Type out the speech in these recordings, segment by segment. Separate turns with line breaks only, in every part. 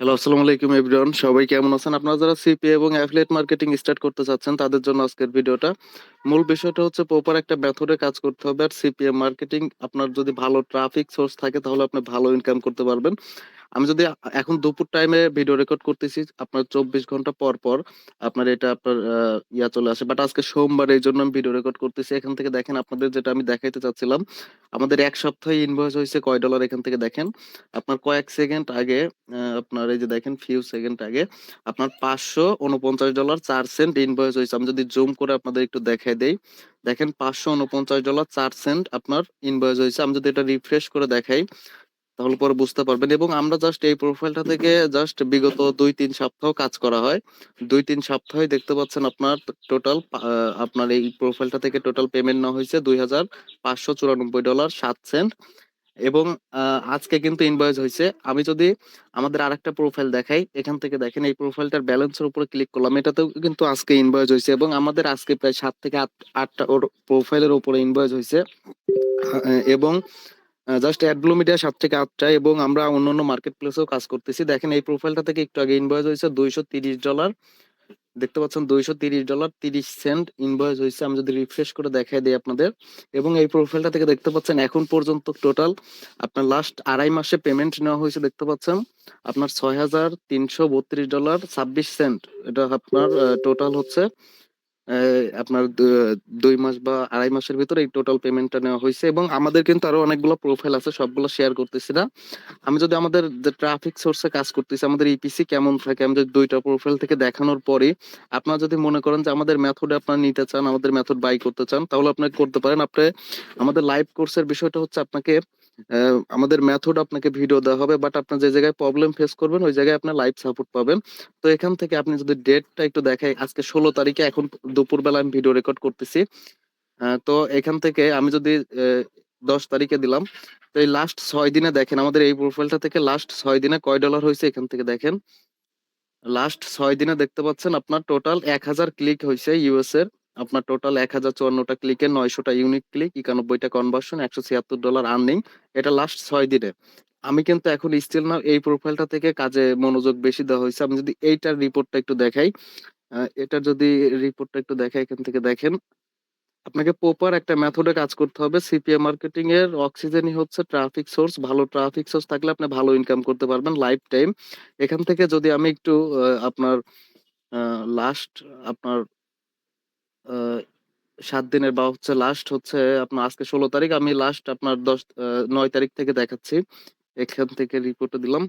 Hello, আসসালামু আলাইকুম everyone. সবাই কেমন আছেন? আপনারা যারা সিপি এবং অ্যাফিলিয়েট মার্কেটিং স্টার্ট করতে চাচ্ছেন তাদের জন্য আজকের ভিডিওটা। মূল বিষয়টা হচ্ছে প্রপার একটা মেথডে কাজ করতে হবে। আর সিপিএম মার্কেটিং আপনার যদি ভালো ট্রাফিক সোর্স থাকে তাহলে আপনি ভালো ইনকাম করতে পারবেন। আমি যদি এখন দুপুর টাইমে ভিডিও রেকর্ড করতেছি আপনার ২৪ ঘণ্টা পর, পর আপনার এটা আপনার ইয়া চলে আসে। বাট আজকে সোমবার এই জন্য আমি ভিডিও রেকর্ড করতেছি। এখান থেকে দেখেন আপনাদের যেটা আমি দেখাইতে চাচ্ছিলাম। আমাদের এক সপ্তাহে ইনভয়েস হয়েছে কয় ডলার এখান থেকে দেখেন। আপনার কয়েক সেকেন্ড আগে আপনার এই যে দেখেন ফিউ সেকেন্ড আগে আপনার $৫৪৯ সেন্ট ইনভয়েস হয়েছে আমি যদি জুম করে আপনাদের একটু দেখাই দেই। দেখেন $৫৪৯ সেন্ট আপনার ইনভয়েস হয়েছে আমি যদি এটা রিফ্রেশ করে দেখাই তাহলে পরে বুঝতে পারবেন এবং আমরা জাস্ট এই প্রোফাইলটা থেকে জাস্ট বিগত ২-৩ সপ্তাহ কাজ করা হয়। ২-৩ সপ্তাহে দেখতে পাচ্ছেন আপনার টোটাল আপনার এই প্রোফাইলটা থেকে টোটাল পেমেন্ট নেওয়া হয়েছে দুই হাজার পাঁচশো চুরানব্বই ডলার সাত সেন্ট এবং আজকে কিন্তু ইনভয়েস হয়েছে আমি যদি আমাদের আরেকটা প্রোফাইল দেখাই, এখান থেকে দেখেন এই প্রোফাইলটার ব্যালেন্সের উপরে ক্লিক করলাম। এটাতেও কিন্তু আজকে ইনভয়েস হয়েছে এবং আমাদের আজকে প্রায় সাত থেকে আট আটটা প্রোফাইলের উপরে ইনভয়েস হয়েছে এবং জাস্ট অ্যাডব্লুমিডিয়া ৭ থেকে ৮ টা এবং আমরা অন্যান্য মার্কেট প্লেসেও কাজ করতেছি। দেখেন এই প্রোফাইলটা থেকে একটু আগে ইনভয়েস হইছে $২৩০ দেখতে পাচ্ছেন $২৩০.৩০ সেন্ট ইনভয়েস হয়েছে। আমি যদি রিফ্রেশ করে দেখাই দিই আপনাদের। এবং এই প্রোফাইলটা থেকে দেখতে পাচ্ছেন এখন পর্যন্ত টোটাল আপনার লাস্ট ২.৫ মাসে পেমেন্ট নেওয়া হয়েছে দেখতে পাচ্ছেন। আপনার $৬,৩৩২.২৬ সেন্ট এটা আপনার টোটাল হচ্ছে। আপনার দুই মাস বা ২.৫ মাসের ভিতরে এই টোটাল পেমেন্টটা নেওয়া হয়েছে এবং আমাদের কিন্তু আরও অনেকগুলো প্রোফাইল আছে সবগুলো শেয়ার করতেছি না। আমি যদি আমাদের যে ট্রাফিক সোর্সে কাজ করতেছি, আমাদের ইপিসি কেমন থাকে আমি যদি ২ প্রোফাইল থেকে দেখানোর পরেই আপনারা যদি মনে করেন যে আমাদের মেথড আপনারা নিতে চান, আমাদের মেথড বাই করতে চান তাহলে আপনারা করতে পারেন। আপনি আমাদের লাইভ কোর্সের বিষয়টা হচ্ছে আপনাকে আমাদের মেথড আপনাকে ভিডিও দেওয়া হবে। বাট আপনার যে জায়গায় প্রবলেম ফেস করবেন, ওই জায়গায় আপনার লাইভ সাপোর্ট পাবেন। তো এখান থেকে আপনি যদি ডেটটা একটু দেখাই, আজকে ১৬ তারিখে এখন দুপুরবেলা আমি ভিডিও রেকর্ড করতেছি। তো এখান থেকে আমি যদি ১০ তারিখে দিলাম। তো এই লাস্ট ছয় দিনে দেখেন, আমাদের এই প্রোফাইলটা থেকে লাস্ট ছয় দিনে কয় ডলার হয়েছে এখান থেকে দেখেন। লাস্ট ছয় দিনে দেখতে পাচ্ছেন, আপনার টোটাল ১০০০ ক্লিক হয়েছে ইউএস এর। আপনার টোটাল ১০৫৪ টা ক্লিকে ৯০০ টা ইউনিক ক্লিক, ৯১ টা কনভার্সন, $১৭৬ আর্নিং। এটা লাস্ট ছয় দিনে। আমি কিন্তু এখন স্টিল নাও এই প্রোফাইলটা থেকে কাজে মনোযোগ বেশি দেওয়া হয়েছে আমি যদি এইটার রিপোর্টটা একটু দেখাই, আ এটার যদি রিপোর্টটা একটু দেখাই এখান থেকে দেখেন। আপনাকে প্রপার একটা মেথডে কাজ করতে হবে। সিপিএ মার্কেটিং এর অক্সিজেনই হচ্ছে ট্রাফিক সোর্স। ভালো ট্রাফিক সোর্স থাকলে আপনি ভালো ইনকাম করতে পারবেন লাইফ টাইম। এখান থেকে যদি আমি একটু আপনার লাস্ট আপনার ৭ দিনের বা হচ্ছে লাস্ট হচ্ছে আপনার আজকে ১৬ তারিখ। আমি লাস্ট আপনার ১০ আ ৯ তারিখ থেকে দেখাচ্ছি। এখান থেকে রিপোর্টে দিলাম।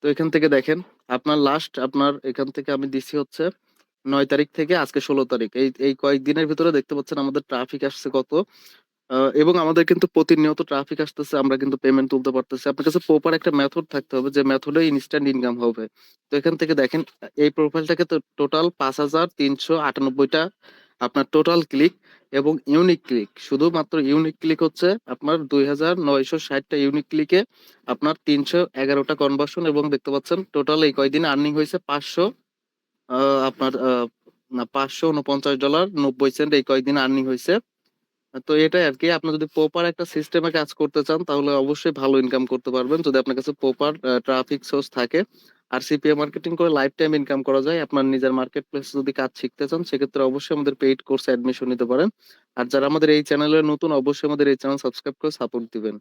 তো এখান থেকে দেখেন, আপনার লাস্ট আপনার এখান থেকে আমি দিছি হচ্ছে নয় তারিখ থেকে আজকে ১৬ তারিখ। এই এই কয়েকদিনের ভিতরে দেখতে পাচ্ছেন আমাদের ট্রাফিক আসছে কত। এবং আমাদের কিন্তু প্রতিনিয়ত ট্রাফিক আসতেছে। আমরা কিন্তু পেমেন্ট তুলতে পারতেছি। আপনার কাছে প্রপার একটা মেথড থাকতে হবে যে মেথডে ইনস্ট্যান্ট ইনকাম হবে। তো এখান থেকে দেখেন, এই প্রোফাইলটাকে তো টোটাল ৫৩৯৮ টা আপনার টোটাল ক্লিক এবং ইউনিক ক্লিক। শুধুমাত্র ইউনিক ক্লিক হচ্ছে আপনার ২৯৬০ টা ইউনিক ক্লিকে আপনার ৩১১ টা কনভার্সন এবং দেখতে পাচ্ছেন টোটাল এই কয়দিনে আর্নিং হইছে ৫০০ আ, আপনার, আ, না $৫৪৯.৯০ সেন্ট এই কয়েকদিনে আর্নিং হইছে। তো এটাই আর কি আপনি যদি প্রপার একটা সিস্টেমে কাজ করতে চান, তাহলে অবশ্যই ভালো ইনকাম করতে পারবেন। যদি আপনার কাছে প্রপার ট্রাফিক সোর্স থাকে। আর সিপিএ মার্কেটিং করে লাইফ টাইম ইনকাম করা যায়। আপনার নিজের মার্কেট প্লেস যদি কাজ শিখতে চান, সেক্ষেত্রে অবশ্যই আমাদের পেইড কোর্সে অ্যাডমিশন নিতে পারেন। আর যারা আমাদের এই চ্যানেলে নতুন, অবশ্যই আমাদের এই চ্যানেল সাবস্ক্রাইব করে সাপোর্ট দিবেন।